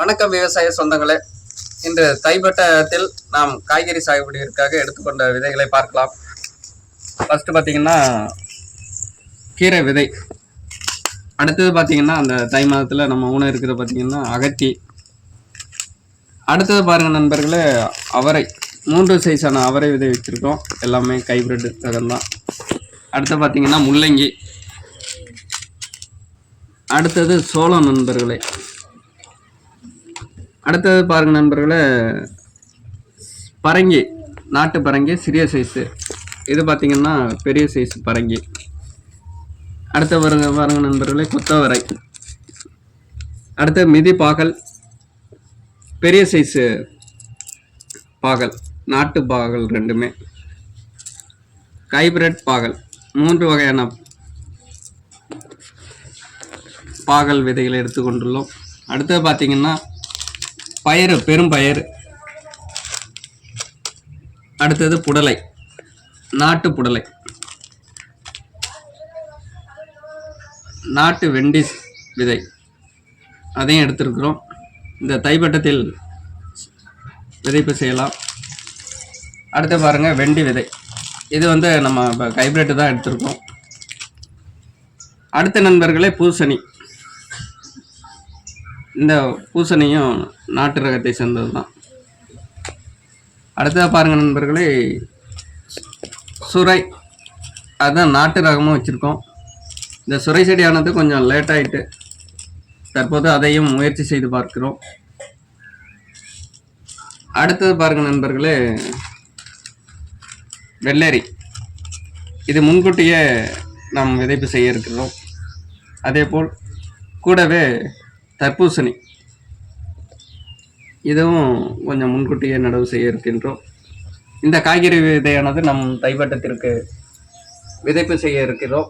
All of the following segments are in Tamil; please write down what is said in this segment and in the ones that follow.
வணக்கம் விவசாய சொந்தங்களே. இன்று தைப்பட்டத்தில் நாம் காய்கறி சாகுபடியிற்காக எடுத்துக்கொண்ட விதைகளை பார்க்கலாம். ஃபர்ஸ்ட் பார்த்தீங்கன்னா கீரை விதை. அடுத்தது பார்த்தீங்கன்னா அந்த தை மாதத்தில் நம்ம ஊன இருக்கிறது பார்த்திங்கன்னா அகத்தி. அடுத்தது பாருங்கள் நண்பர்களே அவரை. மூன்று சைஸான அவரை விதை வச்சுருக்கோம். எல்லாமே கைப்ரெட் ரகம்தான் அடுத்து பார்த்திங்கன்னா முள்ளங்கி. அடுத்தது சோளம் நண்பர்களே. அடுத்தது பாருங்க நண்பர்களே பரங்கி நாட்டு பரங்கி சிறிய சைஸு இது பார்த்திங்கன்னா பெரிய சைஸ் பரங்கி. அடுத்து வருங்க பாருங்க நண்பர்களே கொத்தவரை. அடுத்து மிதி பாகல் பெரிய சைஸு பாகல் நாட்டு பாகல் ரெண்டுமே. ஹைப்ரிட் பாகல் மூன்று வகையான பாகல் விதைகளை எடுத்துக்கொண்டுள்ளோம். அடுத்தது பார்த்திங்கன்னா பயறு பெரும் பயறு. அடுத்தது புடலை நாட்டு புடலை. நாட்டு வெண்டிஸ் விதை. அதையும் எடுத்திருக்கிறோம். இந்த தைப்பட்டத்தில் விதைப்பு செய்யலாம். அடுத்து பாருங்கள் வெண்டி விதை. இது வந்து நம்ம இப்போ ஹைப்ரிட்டு தான் எடுத்திருக்கோம். அடுத்த நண்பர்களே பூசணி. இந்த பூசணியும் நாட்டு ரகத்தை சேர்ந்தது தான். அடுத்ததாக பாருங்கள் நண்பர்களே சுரை. அதுதான் நாட்டு ரகமும் வச்சுருக்கோம். இந்த சுரை செடியானது கொஞ்சம் லேட் தற்போது அதையும் முயற்சி செய்து பார்க்கிறோம். அடுத்தது பாருங்க நண்பர்களே வெள்ளரி. இது முன்கூட்டியே நாம் விதைப்பு செய்ய இருக்கிறோம். அதே போல் கூடவே தர்பூசணி. இதுவும் கொஞ்சம் முன்கூட்டியே நடவு செய்ய இருக்கின்றோம். இந்த காய்கறி விதையானது நம் தைவட்டத்திற்கு விதைப்பு செய்ய இருக்கிறோம்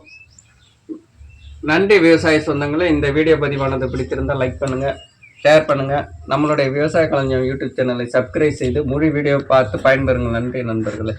நன்றி விவசாய சொந்தங்களே இந்த வீடியோ பதிவானது பிடித்திருந்தால் லைக் பண்ணுங்கள் ஷேர் பண்ணுங்கள் நம்மளுடைய விவசாய கலைஞர் யூடியூப் சேனலை சப்ஸ்கிரைப் செய்து முழு வீடியோ பார்த்து பயன்பெறுங்கள். நன்றி நண்பர்களே.